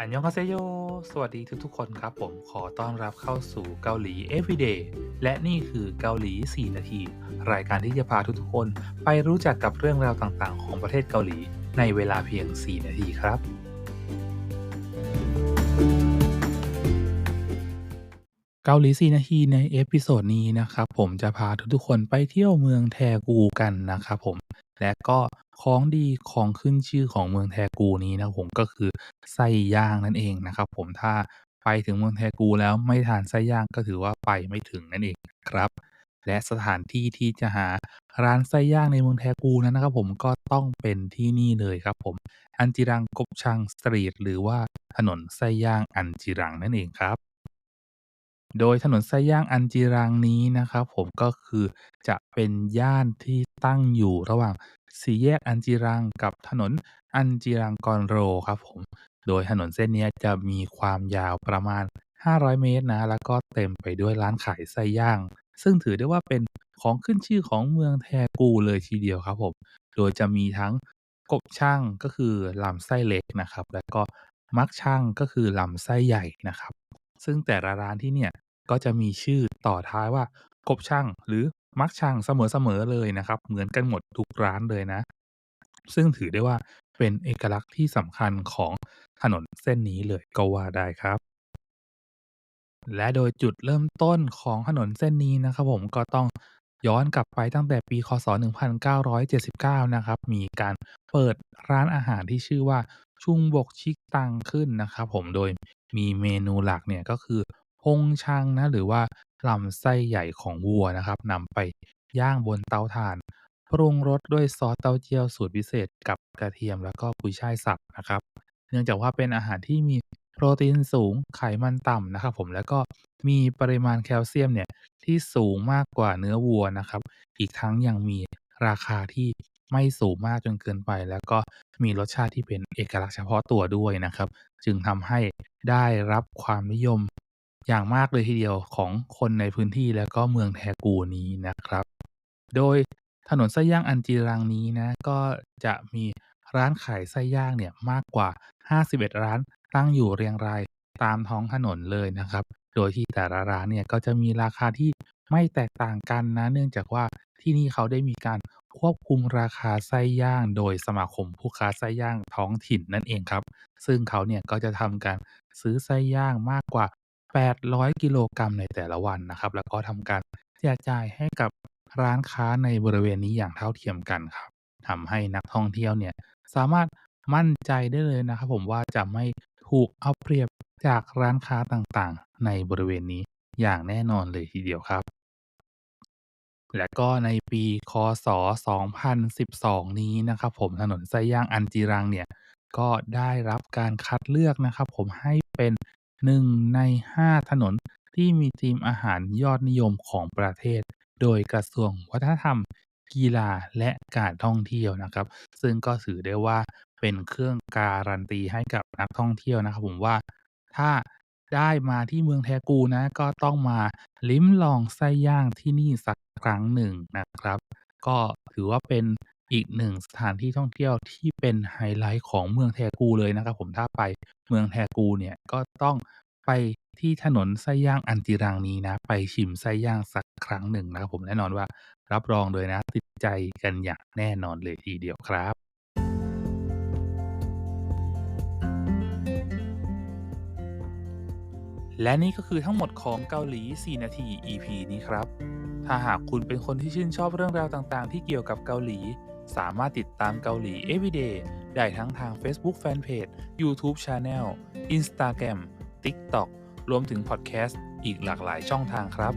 อันยองคาเซโย สวัสดีทุกๆคนครับผม ขอต้อนรับเข้าสู่เกาหลี Everyday และนี่คือเกาหลี 4 นาที รายการที่จะพาทุกๆคนไปรู้จักกับเรื่องราวต่างๆ ของประเทศเกาหลี ในเวลาเพียง 4 นาทีครับ เกาหลี 4 นาทีในเอพิโซดนี้นะครับผมจะพาทุกๆคนไปเที่ยวเมืองแทกูกันนะครับผม และก็ ของดีของขึ้นชื่อของเมืองแทกูนี้นะผมก็คือไส้ย่างนั่นเองนะครับผมถ้าไปถึงเมืองแทกูแล้วไม่ทานไส้ย่างก็ถือว่าไปไม่ถึงนั่นเองครับ และสถานที่ที่จะหาร้านไส้ย่างในเมืองแทกูนั้นนะครับผมก็ต้องเป็นที่นี่เลยครับผมอันจิรังกบชังสตรีทหรือว่าถนนไส้ย่างอันจิรังนั่นเองครับ โดยถนนไส้ย่างอันจิรังนี้นะครับผม ก็คือจะเป็นย่านที่ตั้งอยู่ระหว่างสี่แยกอันจิรังกับถนนอันจิรังกอนโรครับผม โดยถนนเส้นนี้จะมีความยาวประมาณ 500 เมตรนะ แล้วก็เต็มไปด้วยร้านขายไส้ย่าง ซึ่งถือได้ว่าเป็นของขึ้นชื่อของเมืองแทกูเลยทีเดียวครับผม โดยจะมีทั้งกบช่างก็คือลำไส้เล็กนะครับ แล้วก็มักช่างก็คือลำไส้ใหญ่นะครับ ซึ่งแต่ละร้านที่เนี่ย ก็จะมีชื่อต่อท้ายว่า กบช่างหรือมักช่างเสมอๆเลยนะครับ เหมือนกันหมดทุกร้านเลยนะ ซึ่งถือได้ว่าเป็นเอกลักษณ์ที่สำคัญของถนนเส้นนี้เลยก็ว่าได้ครับ และโดยจุดเริ่มต้นของถนนเส้นนี้นะครับผมก็ต้องย้อนกลับไปตั้งแต่ปีคศ 1979 นะครับ มีการเปิดร้านอาหารที่ชื่อว่าชุงบกชิกตังขึ้นนะครับผมโดย มีเมนูหลักเนี่ยก็คือฮงชังนะหรือว่าลำไส้ใหญ่ของวัวนะครับนำไปย่างบนเตาถ่าน ปรุงรสด้วยซอสเต้าเจี้ยวสูตรพิเศษกับกระเทียมแล้วก็กุยช่ายสับนะครับ เนื่องจากว่าเป็นอาหารที่มีโปรตีนสูงไขมันต่ำนะครับผมแล้วก็มีปริมาณแคลเซียมเนี่ยที่สูงมากกว่าเนื้อวัวนะครับ อีกทั้งยังมีราคาที่ ไม่สูงมากจนเกินไป แล้วก็มีรสชาติที่เป็นเอกลักษณ์เฉพาะตัวด้วยนะครับ จึงทำให้ได้รับความนิยมอย่างมากเลยทีเดียวของคนในพื้นที่แล้วก็เมืองแทกูนี้นะครับ โดยถนนไส้ย่างอันจีรังนี้นะก็จะมีร้านขายไส้ย่างเนี่ยมากกว่า 51 ร้านตั้งอยู่เรียงรายตามท้องถนนเลยนะครับ โดยที่แต่ละร้านเนี่ยก็จะมีราคาที่ไม่แตกต่างกันนะ เนื่องจากว่าที่นี่เขาได้มีการ ควบคุมราคาไส้ย่างโดยสมาคมผู้ค้าไส้ย่างท้องถิ่นนั่นเองครับ ซึ่งเขาเนี่ยก็จะทำการซื้อไส้ย่างมากกว่า 800 กิโลกรัมในแต่ละวันนะครับ แล้วก็ทำการแจกจ่ายให้กับร้านค้าในบริเวณนี้อย่างเท่าเทียมกันครับทำให้นักท่องเที่ยวเนี่ยสามารถมั่นใจได้เลยนะครับผมว่าจะไม่ถูกเอาเปรียบจากร้านค้าต่างๆ ในบริเวณนี้อย่างแน่นอนเลยทีเดียวครับ และก็ในปี คศ 2012 นี้นะครับผม ถนนไส้ย่างอันจิรังเนี่ย ก็ได้รับการคัดเลือกนะครับผม ให้เป็นหนึ่งใน 5 ถนนที่มีธีมอาหารยอดนิยมของประเทศ โดยกระทรวงวัฒนธรรม กีฬา และการท่องเที่ยวนะครับ ซึ่งก็ถือได้ว่า เป็นเครื่องการันตีให้กับนักท่องเที่ยวนะครับผมว่า ถ้า ได้มาที่เมืองแทกูนะ ก็ต้องมาลิ้มลองไส้ย่างที่นี่สักครั้งหนึ่งนะครับ ก็ถือว่าเป็นอีกหนึ่งสถานที่ท่องเที่ยวที่เป็นไฮไลท์ของเมืองแทกูเลยนะครับ ผมถ้าไปเมืองแทกูเนี่ยก็ต้องไปที่ถนนไส้ย่างอันจิรังนี้นะ ไปชิมไส้ย่างสักครั้งหนึ่งนะครับผมแน่นอนว่ารับรองเลยนะ ติดใจกันอย่างแน่นอนเลยทีเดียวครับ และนี่ก็คือทั้งหมดของเกาหลี 4 นาที EP นี้ครับ ถ้าหากคุณเป็นคนที่ชื่นชอบเรื่องราวต่างๆ ที่เกี่ยวกับเกาหลี สามารถติดตามเกาหลี Everyday ได้ทั้งทาง Facebook Fanpage YouTube Channel Instagram TikTok รวมถึงพอดแคสต์อีกหลากหลายช่องทางครับ